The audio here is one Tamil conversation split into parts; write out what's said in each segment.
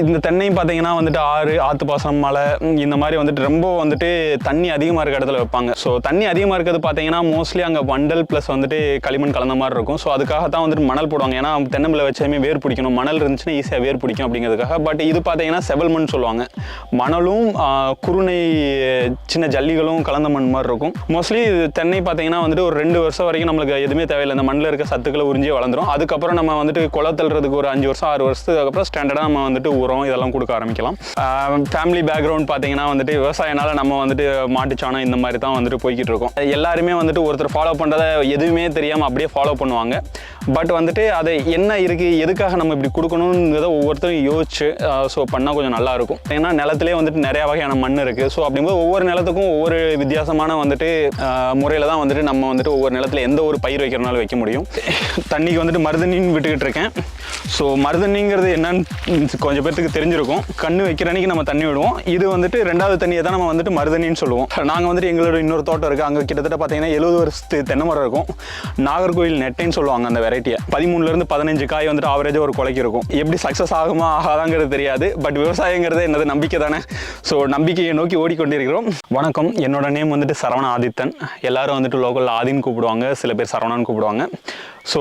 இந்த தென்னையும் பார்த்தீங்கன்னா வந்துட்டு ஆறு ஆற்று பாசனம் மலை இந்த மாதிரி வந்துட்டு ரொம்ப வந்துட்டு தண்ணி அதிகமாக இருக்க இடத்துல வைப்பாங்க. ஸோ தண்ணி அதிகமாக இருக்கிறது பார்த்தீங்கன்னா மோஸ்ட்லி அங்கே வண்டல் ப்ளஸ் வந்துட்டு களிமண் கலந்த மாதிரி இருக்கும். ஸோ அதுக்காக தான் வந்துட்டு மணல் போடுவாங்க. ஏன்னா தென்னம்பிள்ளை வச்சாமே வேர் பிடிக்கணும். மணல் இருந்துச்சுன்னா ஈஸியாக வேர் பிடிக்கும் அப்படிங்கிறதுக்காக. பட் இது பார்த்தீங்கன்னா செவல் மண் சொல்லுவாங்க. மணலும் குருணை சின்ன ஜல்லிகளும் கலந்த மண் மாதிரி இருக்கும். மோஸ்ட்லி தென்னை பார்த்தீங்கன்னா வந்துட்டு ஒரு ரெண்டு வருஷம் வரைக்கும் நம்மளுக்கு எதுவுமே தேவையில்லை. இந்த மண்ணில் இருக்க சத்துக்களை உறிஞ்சி வளர்ந்துடும் அதுக்கப்புறம் நம்ம வந்துட்டு குலை ஒரு அஞ்சு வருஷம் ஆறு வருஷத்துக்கு அப்புறம் ஸ்டாண்டர்டாக நம்ம வந்துட்டு உரம் இதெல்லாம் கொடுக்க ஆரம்பிக்கலாம். ஃபேமிலி பேக்ரவுண்ட் பார்த்தீங்கன்னா வந்துட்டு விவசாயனால நம்ம வந்துட்டு மாட்டுச்சாணம் இந்த மாதிரி தான் வந்துட்டு போய்கிட்டு இருக்கோம். எல்லாருமே வந்துட்டு ஒருத்தர் ஃபாலோ பண்ணுறத எதுவுமே தெரியாமல் அப்படியே ஃபாலோ பண்ணுவாங்க. பட் வந்துட்டு அது என்ன இருக்குது எதுக்காக நம்ம இப்படி கொடுக்கணுங்கிறத ஒவ்வொருத்தரும் யோசிச்சு ஸோ பண்ணால் கொஞ்சம் நல்லாயிருக்கும் ஏன்னா நிலத்துலேயே வந்துட்டு நிறையா வகையான மண் இருக்குது ஸோ அப்படிங்கும்போது ஒவ்வொரு நிலத்துக்கும் ஒவ்வொரு வித்தியாசமான வந்துட்டு முறையில் தான் வந்துட்டு நம்ம வந்துட்டு ஒவ்வொரு நிலத்துல எந்த ஒரு பயிர் வைக்கிறனாலும் வைக்க முடியும். தண்ணிக்கு வந்துட்டு மருதண்ணின்னு விட்டுக்கிட்டு இருக்கேன் ஸோ மருதண்ணிங்கிறது என்னன்னு கொஞ்சம் பேர்த்துக்கு தெரிஞ்சிருக்கும். கண்ணு வைக்கிற அன்னைக்கு நம்ம தண்ணி விடுவோம். இது வந்துட்டு ரெண்டாவது தண்ணியை தான் நம்ம வந்துட்டு மருதண்ணின்னு சொல்லுவோம். நாங்கள் வந்துட்டு எங்களோட இன்னொரு தோட்டம் இருக்குது அங்கே கிட்டத்தட்ட பார்த்தீங்கன்னா எழுபது வருஷத்து தென்னை மரம் இருக்கும். நாகர்கோவில் நெட்டைன்னு சொல்லுவாங்க அந்த வெரைட்டியை பதிமூணுலேருந்து பதினஞ்சு காய் வந்துட்டு ஆவரேஜாக ஒரு கொலைக்கு இருக்கும். எப்படி சக்ஸஸ் ஆகுமா ஆகாதாங்கிறது தெரியாது. பட் விவசாயங்கிறது என்னது நம்பிக்கை தானே. ஸோ நம்பிக்கையை நோக்கி ஓடிக்கொண்டிருக்கிறோம். வணக்கம். என்னோட நேம் வந்துட்டு சரவண ஆதித்தன். எல்லாரும் வந்துட்டு லோக்கல் ஆதின்னு கூப்பிடுவாங்க. சில பேர் சரவணான்னு கூப்பிடுவாங்க. So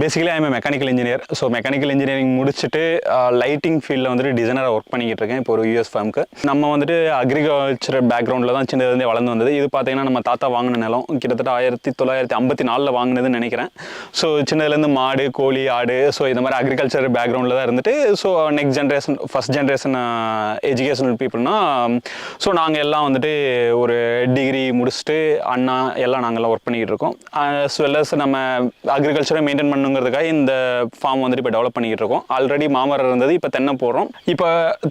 basically I'm mechanical engineer so mechanical engineering முடிச்சுட்டு uh, லைட்டிங் ஃபீல்டில் வந்துட்டு டிசைனராக ஒர்க் பண்ணிக்கிட்டு இருக்கேன். இப்போ ஒரு யூஎஸ் ஃபார்முக்கு நம்ம வந்துட்டு அக்ரிகல்ச்சர் பேக்ரவுண்டில் தான் சின்னதுலேருந்தே வளர்ந்து வந்தது. இது பார்த்தீங்கன்னா நம்ம தாத்தா வாங்கின நிலம். கிட்டத்தட்ட ஆயிரத்தி தொள்ளாயிரத்தி ஐம்பத்தி நாலில் வாங்கினதுன்னு நினைக்கிறேன். ஸோ சின்னதுலேருந்து மாடு கோழி ஆடு ஸோ இந்த மாதிரி அக்ரிகல்ச்சர் பேக்ரவுண்டில் தான் இருந்துட்டு so next generation first generation educational பீப்புள்னா so நாங்கள் எல்லாம் வந்துட்டு ஒரு டிகிரி முடிச்சுட்டு அண்ணா எல்லாம் நாங்கள்லாம் ஒர்க் பண்ணிக்கிட்டு இருக்கோம். as well நம்ம அக்ரிகல்ச்சரை மெயின்டைன் பண்ணுங்கிறதுக்காக இந்த ஃபார்ம் வந்துட்டு இப்போ டெவலப் பண்ணிக்கிட்டு இருக்கோம். ஆல்ரெடி மாமரம் இருந்தது இப்போ தென்னை போடுறோம். இப்போ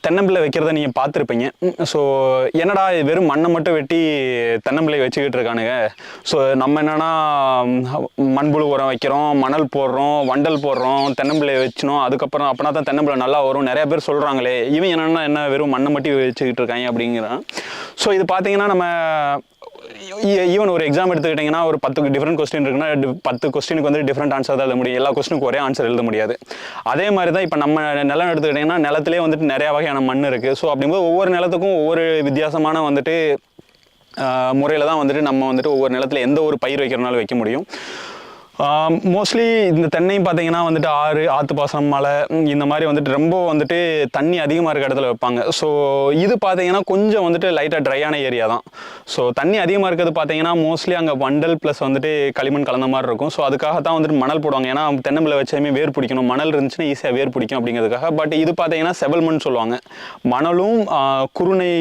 தென்னம்பிள்ளை வைக்கிறத நீங்கள் பார்த்துருப்பீங்க. ஸோ என்னடா வெறும் மண்ணை மட்டும் வெட்டி தென்னம்பிள்ளை வச்சுக்கிட்டு இருக்கானுங்க? ஸோ நம்ம என்னென்னா மண்புழு உரம் வைக்கிறோம் மணல் போடுறோம் வண்டல் போடுறோம் தென்னம்பிள்ளை வச்சினோம். அதுக்கப்புறம் அப்படின்னா தான் தென்னம்பிள்ளை நல்லா வரும். நிறைய பேர் சொல்கிறாங்களே இவன் என்னென்னா என்ன வெறும் மண்ணை மட்டும் வச்சுக்கிட்டு இருக்காங்க அப்படிங்கிறான். ஸோ இது பார்த்தீங்கன்னா நம்ம ஈவன் ஒரு எக்ஸாம் எடுத்துக்கிட்டிங்கன்னா ஒரு பத்து டிஃப்ரெண்ட் கொஸ்டின் இருக்குன்னா பத்து கொஸ்டினுக்கு வந்து டிஃப்ரெண்ட் ஆன்சர் தான் எழுத முடியும். எல்லா கொஸ்டினுக்கு ஒரே ஆன்சர் எழுத முடியாது. அதே மாதிரி தான் இப்போ நம்ம நிலம் எடுத்துக்கிட்டிங்கன்னா நிலத்திலே வந்துட்டு நிறைய வகையான மண் இருக்குது ஸோ அப்படிங்கும்போது ஒவ்வொரு நிலத்துக்கும் ஒவ்வொரு வித்தியாசமான வந்துட்டு முறையில் தான் வந்துட்டு நம்ம வந்துட்டு ஒவ்வொரு நிலத்துல எந்த ஒரு பயிர் வைக்கிறனாலும் வைக்க முடியும். மோஸ்ட்லி இந்த தென்னையும் பார்த்தீங்கன்னா வந்துட்டு ஆறு ஆற்று பாசனம் மலை இந்த மாதிரி வந்துட்டு ரொம்ப வந்துட்டு தண்ணி அதிகமாக இருக்க இடத்துல வைப்பாங்க. ஸோ இது பார்த்தீங்கன்னா கொஞ்சம் வந்துட்டு லைட்டாக ட்ரையான ஏரியா தான். ஸோ தண்ணி அதிகமாக இருக்கிறது பார்த்தீங்கன்னா மோஸ்ட்லி அங்கே வண்டல் ப்ளஸ் வந்துட்டு களிமண் கலந்த மாதிரி இருக்கும். ஸோ அதுக்காக தான் வந்துட்டு மணல் போடுவாங்க. ஏன்னா தென்னம்பிள்ளை வச்சாலுமே வேர் பிடிக்கணும். மணல் இருந்துச்சுன்னா ஈஸியாக வேர் பிடிக்கும் அப்படிங்கிறதுக்காக. பட் இது பார்த்தீங்கன்னா செவல் மண் சொல்லுவாங்க. மணலும் குருணை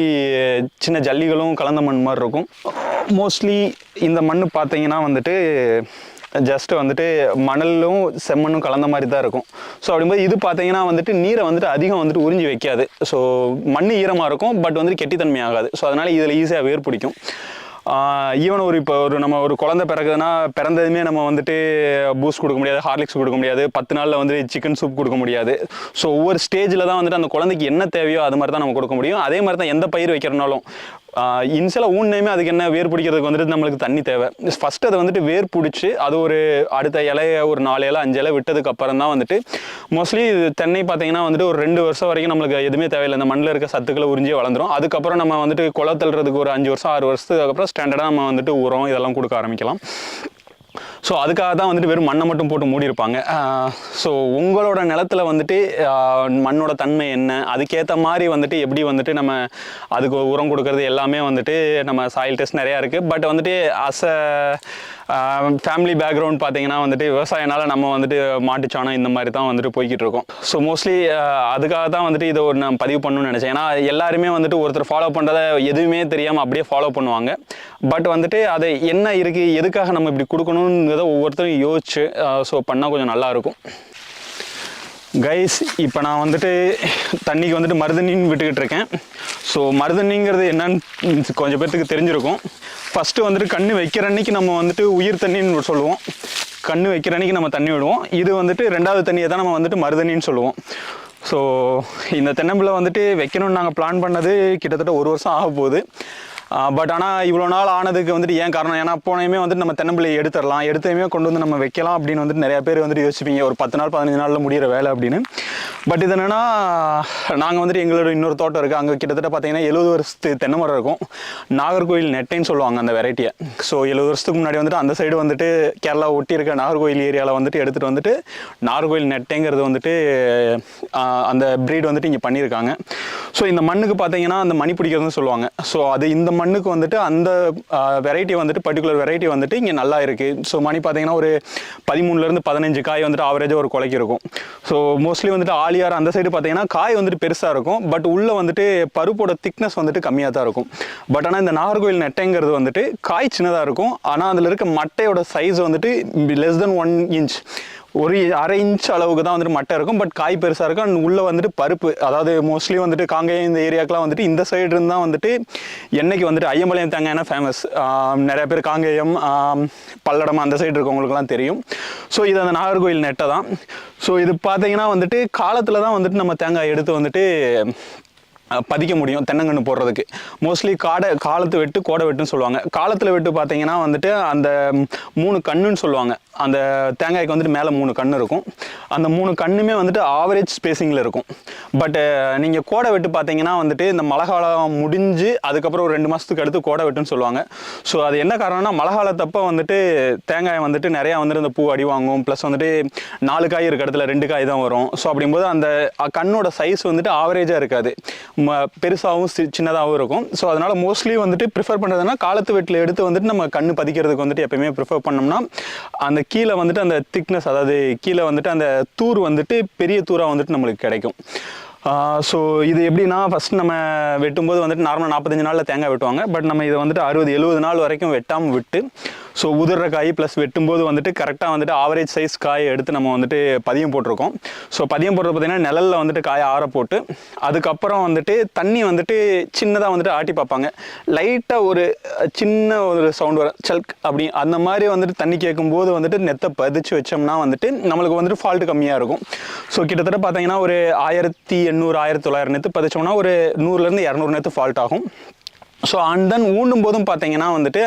சின்ன ஜல்லிகளும் கலந்த மண் மாதிரி இருக்கும். மோஸ்ட்லி இந்த மண் பார்த்தீங்கன்னா வந்துட்டு ஜஸ்ட் வந்துட்டு மணலும் செம்மண்ணும் கலந்த மாதிரி தான் இருக்கும். ஸோ அப்படிங்கும்போது இது பார்த்தீங்கன்னா வந்துட்டு நீரை வந்துட்டு அதிகம் வந்துட்டு உறிஞ்சி வைக்காது. ஸோ மண் ஈரமாக இருக்கும் பட் வந்துட்டு கெட்டித்தன்மை ஆகாது. ஸோ அதனால் இதில் ஈஸியாக வேர் பிடிக்கும். ஈவன் ஒரு இப்போ ஒரு நம்ம ஒரு குழந்தை பிறகுதுன்னா பிறந்ததுமே நம்ம வந்துட்டு பூஸ்ட் கொடுக்க முடியாது ஹார்லிக்ஸ் கொடுக்க முடியாது பத்து நாளில் வந்து சிக்கன் சூப் கொடுக்க முடியாது. ஸோ ஒவ்வொரு ஸ்டேஜில் தான் வந்துட்டு அந்த குழந்தைக்கு என்ன தேவையோ அது மாதிரி தான் நம்ம கொடுக்க முடியும். அதே மாதிரி தான் எந்த பயிர் வைக்கிறனாலும் இன்சியலாக ஊன்னையுமே அதுக்கு என்ன வேர் பிடிக்கிறதுக்கு வந்துட்டு நம்மளுக்கு தண்ணி தேவை. ஃபஸ்ட்டு அதை வந்துட்டு வேர் பிடிச்சி அது ஒரு அடுத்த இலைய ஒரு நாலு இலை அஞ்சு இலை விட்டதுக்கு அப்புறம் தான் வந்துட்டு மோஸ்ட்லி தென்னை பார்த்தீங்கன்னா வந்துட்டு ஒரு ரெண்டு வருஷம் வரைக்கும் நம்மளுக்கு எதுவுமே தேவையில்லை. இந்த மண்ணில் இருக்க சத்துக்களை உறிஞ்சி வளர்ந்துரும். அதுக்கப்புறம் நம்ம வந்துட்டு குளத்தல்றதுக்கு தள்ளுறதுக்கு ஒரு அஞ்சு வருஷம் ஆறு வருஷத்துக்கு அப்புறம் ஸ்டாண்டர்டாக நம்ம வந்துட்டு உரம் இதெல்லாம் கொடுக்க ஆரம்பிக்கலாம். ஸோ அதுக்காக தான் வந்துட்டு வெறும் மண்ணை மட்டும் போட்டு மூடி இருப்பாங்க ஸோ உங்களோட நிலத்துல வந்துட்டு மண்ணோட தன்மை என்ன? அதுக்கேற்ற மாதிரி வந்துட்டு எப்படி வந்துட்டு நம்ம அதுக்கு உரம் கொடுக்கறது எல்லாமே வந்துட்டு நம்ம சாயில் டெஸ்ட் நிறையா இருக்குது பட் வந்துட்டு அஸ் அ ஃபேமிலி பேக்ரவுண்ட் பார்த்தீங்கன்னா வந்துட்டு விவசாயனால நம்ம வந்துட்டு மாட்டுச்சாணம் இந்த மாதிரி தான் வந்துட்டு போய்கிட்டு இருக்கோம். ஸோ மோஸ்ட்லி அதுக்காக தான் வந்துட்டு இதை ஒரு நான் பதிவு பண்ணணும்னு நினச்சேன். ஏன்னா எல்லாருமே வந்துட்டு ஒருத்தர் ஃபாலோ பண்ணுறத எதுவுமே தெரியாமல் அப்படியே ஃபாலோ பண்ணுவாங்க. பட் வந்துட்டு அது என்ன இருக்குது எதுக்காக நம்ம இப்படி கொடுக்கணுங்கிறத ஒவ்வொருத்தரும் யோசிச்சு ஸோ பண்ணால் கொஞ்சம் நல்லா இருக்கும். கைஸ் இப்போ நான் வந்துட்டு தண்ணிக்கு வந்துட்டு மருதணின்னு விட்டுக்கிட்டு இருக்கேன். ஸோ மருதண்ணிங்கிறது என்னன்னு கொஞ்சம் பேர்த்துக்கு தெரிஞ்சிருக்கும். ஃபஸ்ட்டு வந்துட்டு கண்ணு வைக்கிற அன்னைக்கு நம்ம வந்துட்டு உயிர் தண்ணின்னு சொல்லுவோம். கண்ணு வைக்கிற அன்னைக்கு நம்ம தண்ணி விடுவோம். இது வந்துட்டு ரெண்டாவது தண்ணியை தான் நம்ம வந்துட்டு மருதணின்னு சொல்லுவோம். ஸோ இந்த தென்னம்பிள்ளை வந்துட்டு வைக்கணும்னு நாங்கள் பிளான் பண்ணது கிட்டத்தட்ட ஒரு வருஷம் ஆக போகுது. பட் ஆனால் இவ்வளோ நாள் ஆனதுக்கு வந்துட்டு ஏன் காரணம்? ஏன்னா போனையுமே வந்துட்டு நம்ம தென்னம்பிள்ளையை எடுத்துடலாம். எடுத்தையுமே கொண்டு வந்து நம்ம வைக்கலாம் அப்படின்னு வந்துட்டு நிறைய பேர் வந்துட்டு யோசிப்பீங்க. ஒரு பத்து நாள் பதினஞ்சு நாளில் முடிகிற வேலை அப்படின்னு. பட் இது என்னென்னா நாங்கள் வந்துட்டு எங்களோட இன்னொரு தோட்டம் இருக்குது அங்கே கிட்டத்தட்ட பார்த்தீங்கன்னா எழுபது வருஷத்து தென்னை மரம் இருக்கும். நாகர்கோவில் நெட்டைன்னு சொல்லுவாங்க அந்த வெரைட்டியை ஸோ எழுபது வருஷத்துக்கு முன்னாடி வந்துட்டு அந்த சைடு வந்துட்டு கேரளா ஒட்டி இருக்க நாகர்கோவில் ஏரியாவில் வந்துட்டு எடுத்துகிட்டு வந்துட்டு நாகர்கோவில் நெட்டைங்கிறது வந்துட்டு அந்த ப்ரீட் வந்துட்டு இங்கே பண்ணியிருக்காங்க. ஸோ இந்த மண்ணுக்கு பார்த்தீங்கன்னா அந்த மணி பிடிக்கிறதுன்னு சொல்லுவாங்க. ஸோ அது இந்த மண்ணுக்கு வந்துட்டு அந்த வெரைட்டி வந்துட்டு பர்டிகுலர் வெரைட்டி வந்துட்டு இங்கே நல்லா இருக்குது ஸோ மணி பார்த்தீங்கன்னா ஒரு பதிமூணுலேருந்து பதினஞ்சு காய் வந்துட்டு ஆவரேஜாக ஒரு குலைக்கு இருக்கும். ஸோ மோஸ்ட்லி வந்துட்டு ஆலியார் அந்த சைடு பார்த்தீங்கன்னா காய் வந்துட்டு பெருசாக இருக்கும். பட் உள்ளே வந்துட்டு பருப்போட திக்னஸ் வந்துட்டு கம்மியாக தான் இருக்கும். பட் ஆனால் இந்த நாகர்கோவில் நெட்டைங்கிறது வந்துட்டு காய் சின்னதாக இருக்கும். ஆனால் அதில் இருக்க மட்டையோட சைஸ் வந்துட்டு லெஸ் தென் ஒன் இன்ச் ஒரு அரை இன்ச் அளவுக்கு தான் வந்துட்டு மட்டை இருக்கும். பட் காய் பெருசாக இருக்கும். அண்ட் உள்ளே வந்துட்டு பருப்பு அதாவது மோஸ்ட்லி வந்துட்டு காங்கேயம் இந்த ஏரியாக்கெலாம் வந்துட்டு இந்த சைடு இருந்தால் வந்துட்டு என்னைக்கு வந்துட்டு ஐயம்பாளையம் தேங்காய்னா ஃபேமஸ் நிறைய பேர் காங்கேயம் பல்லடம் அந்த சைடு இருக்கவங்களுக்குலாம் தெரியும். ஸோ இது அந்த நாகர்கோவில் நெட்டை தான். ஸோ இது பார்த்தீங்கன்னா வந்துட்டு காலத்தில் தான் வந்துட்டு நம்ம தேங்காய் எடுத்து வந்துட்டு பதிக்க முடியும் தென்னங்கன்று போடுறதுக்கு. மோஸ்ட்லி காடை காலத்து வெட்டு கோடை வெட்டுன்னு சொல்லுவாங்க. காலத்தில் வெட்டு பார்த்தீங்கன்னா வந்துட்டு அந்த மூணு கண்ணுன்னு சொல்லுவாங்க. அந்த தேங்காய்க்கு வந்துட்டு மேலே மூணு கண்ணு இருக்கும். அந்த மூணு கண்ணுமே வந்துட்டு ஆவரேஜ் ஸ்பேசிங்கில் இருக்கும். பட் நீங்கள் கோடை வெட்டு பார்த்தீங்கன்னா வந்துட்டு இந்த மழை காலம் முடிஞ்சு அதுக்கப்புறம் ஒரு ரெண்டு மாதத்துக்கு அடுத்து கோடை வெட்டுன்னு சொல்லுவாங்க. ஸோ அது என்ன காரணம்னா மழை காலத்தப்போ வந்துட்டு தேங்காய் வந்துட்டு நிறையா வந்துட்டு இந்த பூ அடி வாங்கும். ப்ளஸ் வந்துட்டு நாலு காய் இருக்க இடத்துல ரெண்டு காய் தான் வரும். ஸோ அப்படிங்கும்போது அந்த கண்ணோட சைஸ் வந்துட்டு ஆவரேஜாக இருக்காது. பெருசாகவும் சி சின்னதாகவும் இருக்கும். ஸோ அதனால் மோஸ்ட்லி வந்துட்டு ப்ரிஃபர் பண்ணுறதுனா காலத்து வெட்டில் எடுத்து வந்துட்டு நம்ம கண்ணு பதிக்கிறதுக்கு வந்துட்டு எப்பயுமே ப்ரிஃபர் பண்ணோம்னா அந்த கீழே வந்துட்டு அந்த திக்னஸ் அதாவது கீழே வந்துட்டு அந்த தூர் வந்துட்டு பெரிய தூராக வந்துட்டு நம்மளுக்கு கிடைக்கும். ஸோ இது எப்படின்னா ஃபஸ்ட் நம்ம வெட்டும்போது வந்துட்டு நார்மலாக நாற்பத்தஞ்சு நாளில் தேங்காய் வெட்டுவாங்க. பட் நம்ம இதை வந்துட்டு அறுபது எழுபது நாள் வரைக்கும் வெட்டாமல் விட்டு ஸோ உதிர்ற காய் ப்ளஸ் வெட்டும்போது வந்துட்டு கரெக்டாக வந்துட்டு ஆவரேஜ் சைஸ் காயை எடுத்து நம்ம வந்துட்டு பதியம் போட்டிருக்கோம். ஸோ பதியம் போடுறது பார்த்தீங்கன்னா நிழலில் வந்துட்டு காயை ஆற போட்டு அதுக்கப்புறம் வந்துட்டு தண்ணி வந்துட்டு சின்னதாக வந்துட்டு ஆட்டி பார்ப்பாங்க. லைட்டாக ஒரு சின்ன ஒரு சவுண்ட் வரும். சல்க் அப்படி அந்த மாதிரி வந்துட்டு தண்ணி கேட்கும்போது வந்துட்டு நெத்தை பதிச்சு வச்சோம்னா வந்துட்டு நம்மளுக்கு வந்துட்டு ஃபால்ட்டு கம்மியாக இருக்கும். ஸோ கிட்டத்தட்ட பார்த்தீங்கன்னா ஒரு ஆயிரத்தி எண்ணூறு ஆயிரத்தி தொள்ளாயிரம் நெத்து பதிச்சோம்னா ஒரு நூறுலேருந்து இரநூறு நெத்து ஃபால்ட் ஆகும். ஸோ அண்ட் தென் ஊண்டும் போதும் பார்த்தீங்கன்னா வந்துட்டு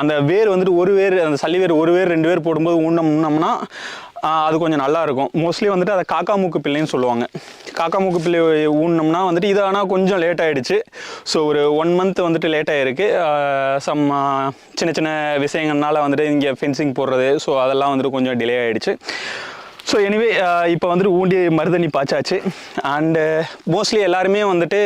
அந்த வேர் வந்துட்டு ஒரு வேர் அந்த சளி வேர் ஒரு வேர் ரெண்டு வேர் போடும்போது ஊண்டோம்னோம்னா அது கொஞ்சம் நல்லாயிருக்கும் மோஸ்ட்லி வந்துட்டு அதை காக்கா மூக்கு பிள்ளைன்னு சொல்லுவாங்க. காக்கா மூக்கு பிள்ளை ஊனோம்னா வந்துட்டு இது ஆனால் கொஞ்சம் லேட் ஆகிடுச்சு ஸோ ஒரு ஒன் மந்த் வந்துட்டு லேட் ஆகிருக்கு சம் சின்ன சின்ன விஷயங்கள்னால வந்துட்டு இங்கே ஃபென்சிங் போடுறது. ஸோ அதெல்லாம் வந்துட்டு கொஞ்சம் டிலே ஆகிடுச்சு ஸோ எனிவே இப்போ வந்துட்டு ஊண்டி மருதணி பாய்ச்சாச்சு. அண்டு மோஸ்ட்லி எல்லாருமே வந்துட்டு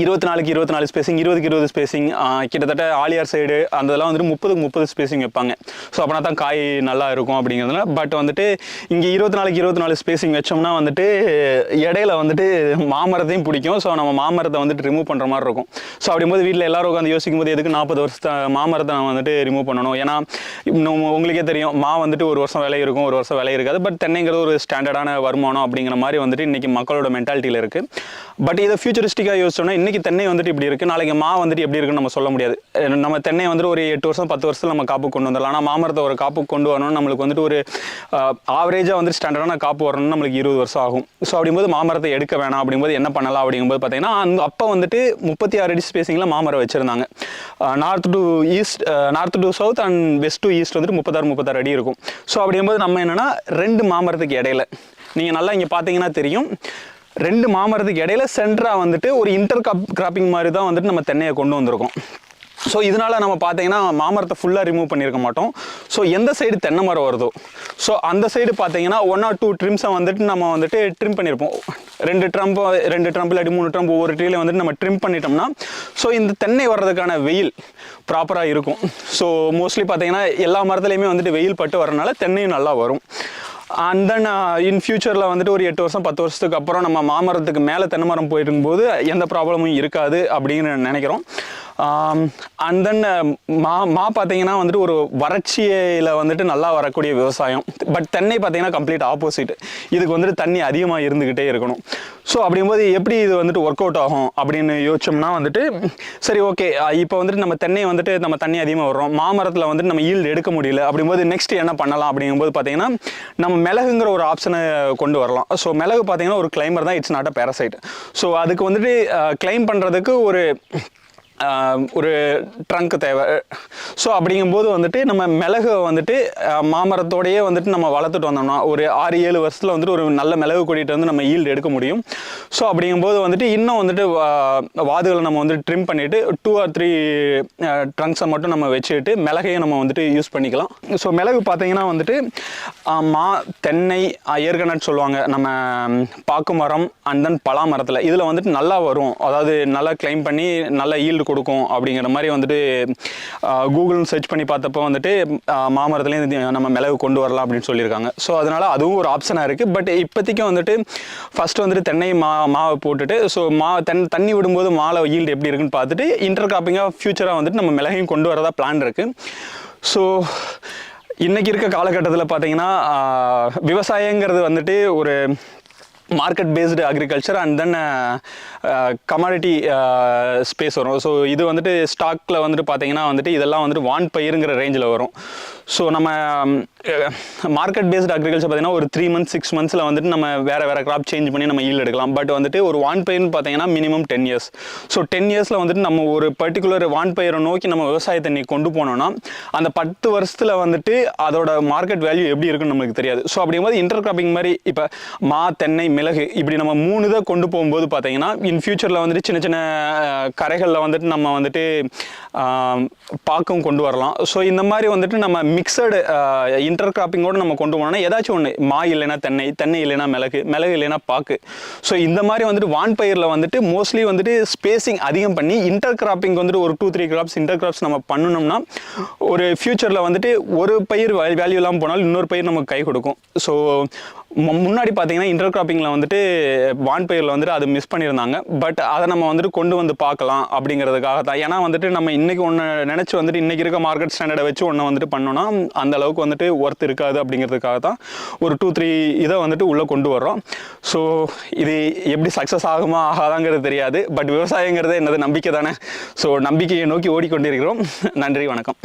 இருபத்தி நாலுக்கு இருபத்தி நாலு ஸ்பேசிங் இருபதுக்கு இருபது ஸ்பேசிங் கிட்டத்தட்ட ஆலியார் சைடு அந்த இதெல்லாம் வந்துட்டு முப்பதுக்கு முப்பது ஸ்பேசிங் வைப்பாங்க. ஸோ அப்போனா தான் காய் நல்லா இருக்கும் அப்படிங்கிறதுனால பட் வந்துட்டு இங்கே இருபத்தி நாலுக்கு இருபத்தி நாலு ஸ்பேசிங் வச்சோம்னா வந்துட்டு இடையில வந்துட்டு மாமரத்தையும் பிடிக்கும். ஸோ நம்ம மாமரத்தை வந்துட்டு ரிமூவ் பண்ணுற மாதிரி இருக்கும். ஸோ அப்படிங்கும்போது வீட்டில் எல்லாரும் உட்காந்து யோசிக்கும் போது எதுக்கு நாற்பது வருஷத்தை மாமரத்தை நம்ம வந்துட்டு ரிமூவ் பண்ணணும்? ஏன்னா உங்களுக்கே தெரியும் மா வந்துட்டு ஒரு வருஷம் விலை இருக்கும் ஒரு வருஷம் விலை இருக்காது. பட் தென்னைங்கிறது ஒரு ஸ்டாண்டர்டான வருமானம் அப்படிங்கிற மாதிரி வந்துட்டு இன்னைக்கு மக்களோட மென்டாலிட்டியில் இருக்குது பட் இதை ஃபியூச்சரிஸ்டிக்காக யோசிச்சோம்னா இன்றைக்கி தென்னை வந்துட்டு இப்படி இருக்குது நாளைக்கு மா வந்துட்டு எப்படி இருக்குன்னு நம்ம சொல்ல முடியாது. நம்ம தென்னை வந்துட்டு ஒரு எட்டு வருஷம் பத்து வருஷத்துல நம்ம காப்பு கொண்டு வந்துடலாம். ஆனால் மாமரத்தை ஒரு காப்பு கொண்டு வரணும்னு நம்மளுக்கு வந்துட்டு ஒரு ஆவரேஜாக வந்துட்டு ஸ்டாண்டர்டான காப்பு வரணும்னு நம்மளுக்கு இருபது வருஷம் ஆகும். ஸோ அப்படிங்கும்போது மாமரத்தை எடுக்க வேணாம். அப்படிங்கும்போது என்ன பண்ணலாம்? அப்படிங்கும்போது பார்த்தீங்கன்னா அந்த அப்போ வந்துட்டு முப்பத்தி ஆறு அடி ஸ்பேசிங்கில் மாமரம் வச்சுருந்தாங்க. North to east north to south and west to east வந்துட்டு முப்பத்தாறு முப்பத்தாறு அடி இருக்கும். ஸோ அப்படிங்கும்போது நம்ம என்னென்னா ரெண்டு மாமரத்துக்கு இடையில. நீங்கள் நல்லா இங்கே பார்த்தீங்கன்னா தெரியும். ரெண்டு மாமரத்துக்கு இடையில சென்டராக வந்துட்டு ஒரு இன்டர் கப் கிராப்பிங் மாதிரி தான் வந்துட்டு நம்ம தென்னையை கொண்டு வந்திருக்கோம். ஸோ இதனால நம்ம பார்த்தீங்கன்னா மாமரத்தை ஃபுல்லாக ரிமூவ் பண்ணியிருக்க மாட்டோம். ஸோ எந்த சைடு தென்னை மரம் வருதோ? ஸோ அந்த சைடு பார்த்தீங்கன்னா ஒன் ஆர் டூ ட்ரிம்ஸை வந்துட்டு நம்ம வந்துட்டு ட்ரிம் பண்ணியிருப்போம். ரெண்டு ட்ரம்ப் ரெண்டு ட்ரம்ப் இல்லாட்டி மூணு ட்ரம்ப் ஒவ்வொரு ட்ரீல வந்துட்டு நம்ம ட்ரிம் பண்ணிட்டோம்னா ஸோ இந்த தென்னை வர்றதுக்கான வெயில் ப்ராப்பராக இருக்கும். ஸோ மோஸ்ட்லி பார்த்தீங்கன்னா எல்லா மரத்துலையுமே வந்துட்டு வெயில் பட்டு வரனால தென்னையும் நல்லா வரும். அண்ட் தென் இன் ஃபியூச்சரில் வந்துட்டு ஒரு எட்டு வருஷம் பத்து வருஷத்துக்கு அப்புறம் நம்ம மாமரத்துக்கு மேலே தென்னை மரம் போயிருக்கும்போது எந்த ப்ராப்ளமும் இருக்காது அப்படின்னு நினைக்கிறோம். Um, அண்ட் தென் uh, மா மா பார்த்தீங்கன்னா வந்துட்டு ஒரு வறட்சியில் வந்துட்டு நல்லா வரக்கூடிய விவசாயம். பட் தென்னை பார்த்தீங்கன்னா கம்ப்ளீட் ஆப்போசிட் இதுக்கு வந்துட்டு தண்ணி அதிகமாக இருந்துக்கிட்டே இருக்கணும். ஸோ அப்படிங்கும்போது எப்படி இது வந்துட்டு ஒர்க் அவுட் ஆகும் அப்படின்னு யோசிச்சோம்னா வந்துட்டு சரி ஓகே இப்போ வந்துட்டு நம்ம தென்னை வந்துட்டு நம்ம தண்ணி அதிகமாக வர்றோம். மாமரத்தில் வந்துட்டு நம்ம ஈல்டு எடுக்க முடியல. அப்படிங்கும்போது நெக்ஸ்ட் என்ன பண்ணலாம் அப்படிங்கும்போது பார்த்தீங்கன்னா நம்ம மிளகுங்கிற ஒரு ஆப்ஷனை கொண்டு வரலாம். ஸோ மிளகு பார்த்தீங்கன்னா ஒரு கிளைமர் தான் it's not a parasite so அதுக்கு வந்துட்டு கிளைம் பண்ணுறதுக்கு ஒரு ஒரு ட்ரங்க் தேவை. ஸோ அப்படிங்கும்போது வந்துட்டு நம்ம மிளகு வந்துட்டு மாமரத்தோடையே வந்துட்டு நம்ம வளர்த்துட்டு வந்தோம்னா ஒரு ஆறு ஏழு வருஷத்தில் வந்துட்டு ஒரு நல்ல மிளகு கொடிட்டு வந்து நம்ம ஈல்டு எடுக்க முடியும். ஸோ அப்படிங்கும்போது வந்துட்டு இன்னும் வந்துட்டு வா- வாதுகளை நம்ம வந்துட்டு ட்ரிம் பண்ணிவிட்டு டூ ஆர் த்ரீ ட்ரங்க்ஸை மட்டும் நம்ம வச்சுக்கிட்டு மிளகையும் நம்ம வந்துட்டு யூஸ் பண்ணிக்கலாம். ஸோ மிளகு பார்த்தீங்கன்னா வந்துட்டு மா தென்னை ஏற்கனட் சொல்லுவாங்க. நம்ம பாக்கு மரம் அண்ட் தென் பலா மரத்தில் இதில் வந்துட்டு நல்லா வரும். அதாவது நல்லா கிளைம் பண்ணி நல்லா ஈல்டு கொடுக்கும் அப்படிங்கிற மாதிரி வந்துட்டு கூகுள்னு சர்ச் பண்ணி பார்த்தப்போ வந்துட்டு மாமரத்துலேயும் நம்ம மிளகு கொண்டு வரலாம் அப்படின்னு சொல்லியிருக்காங்க. ஸோ அதனால் அதுவும் ஒரு ஆப்ஷனாக இருக்குது பட் இப்போதைக்கு வந்துட்டு ஃபர்ஸ்ட் வந்துட்டு தென்னை மா மாவை போட்டுட்டு ஸோ மா தன் தண்ணி விடும்போது மாலை ஈல்டு எப்படி இருக்குன்னு பார்த்துட்டு இன்டர் கிராப்பிங்காக ஃபியூச்சராக வந்துட்டு நம்ம மிளகையும் கொண்டு வரதா பிளான் இருக்குது ஸோ இன்றைக்கி இருக்க காலகட்டத்தில் பார்த்தீங்கன்னா விவசாயங்கிறது வந்துட்டு ஒரு market based agriculture and then commodity space வரும். ஸோ இது வந்துட்டு ஸ்டாக்கில் வந்துட்டு பார்த்தீங்கன்னா வந்துட்டு இதெல்லாம் வந்துட்டு வான் பயிருங்கிற ரேஞ்சில் வரும். ஸோ நம்ம மார்க்கெட் பேஸ்ட் அக்ரிகல்ச்சர் பார்த்தீங்கன்னா ஒரு த்ரீ மந்த்ஸ் சிக்ஸ் மந்த்ஸில் வந்துட்டு நம்ம வேறு வேறு கிராப் சேஞ்ச் பண்ணி நம்ம ஈல்டு எடுக்கலாம். பட் வந்துட்டு ஒரு வான் பயிர்னு பார்த்தீங்கன்னா minimum ten years so ten இயர்ஸில் வந்துட்டு நம்ம ஒரு பர்டிகுலர் வான் பயிரை நோக்கி நம்ம விவசாயத்தை நீ கொண்டு போனோம்னா அந்த பத்து வருஷத்தில் வந்துட்டு அதோட மார்க்கெட் வேல்யூ எப்படி இருக்குன்னு நமக்கு தெரியாது. ஸோ அப்படிங்கும்போது இன்டர் கிராப்பிங் மாதிரி இப்போ மா தென்னை மிளகு இப்படி நம்ம மூணு இதை கொண்டு போகும்போது பார்த்தீங்கன்னா இன் ஃபியூச்சரில் வந்துட்டு சின்ன சின்ன கரைகளில் வந்துட்டு நம்ம வந்துட்டு பாக்கம் கொண்டு வரலாம். ஸோ இந்த மாதிரி வந்துட்டு நம்ம மிக்சடு இன்டர் கிராப்பிங்கோடு நம்ம கொண்டு போனோம்னா ஏதாச்சும் ஒன்று மா இல்லைன்னா தென்னை தென்னை இல்லைன்னா மிளகு மிளகு இல்லைனா பாக்கு. ஸோ இந்த மாதிரி வந்துட்டு வான் பயிரில் வந்துட்டு மோஸ்ட்லி வந்துட்டு ஸ்பேசிங் அதிகம் பண்ணி இன்டர் கிராப்பிங் வந்துட்டு ஒரு two three crops intercrops நம்ம பண்ணணும்னா ஒரு ஃபியூச்சரில் வந்துட்டு ஒரு பயிர் வேல்யூ இல்லாமல் போனாலும் இன்னொரு பயிர் நமக்கு கை கொடுக்கும். ஸோ முன்னாடி பார்த்தீங்கன்னா இன்டர் கிராப்பிங்கில் வந்துட்டு வான் பயிரில் வந்துட்டு அது மிஸ் பண்ணியிருந்தாங்க. பட் அதை நம்ம வந்துட்டு கொண்டு வந்து பார்க்கலாம் அப்படிங்கிறதுக்காக தான் ஏன்னா வந்துட்டு நம்ம இன்றைக்கி ஒன்று நினச்சி வந்துட்டு இன்றைக்கி இருக்க மார்க்கெட் ஸ்டாண்டர்டை வச்சு ஒன்று வந்துட்டு பண்ணோன்னா அந்த அளவுக்கு வந்துட்டு ஒர்த் இருக்காது அப்படிங்கிறதுக்காக தான் ஒரு டூ த்ரீ இதை வந்துட்டு உள்ளே கொண்டு வர்றோம். ஸோ இது எப்படி சக்ஸஸ் ஆகுமா ஆகாதாங்கிறது தெரியாது. பட் விவசாயங்கிறது என்னது நம்பிக்கை தானே ஸோ நம்பிக்கையை நோக்கி ஓடிக்கொண்டிருக்கிறோம். நன்றி வணக்கம்.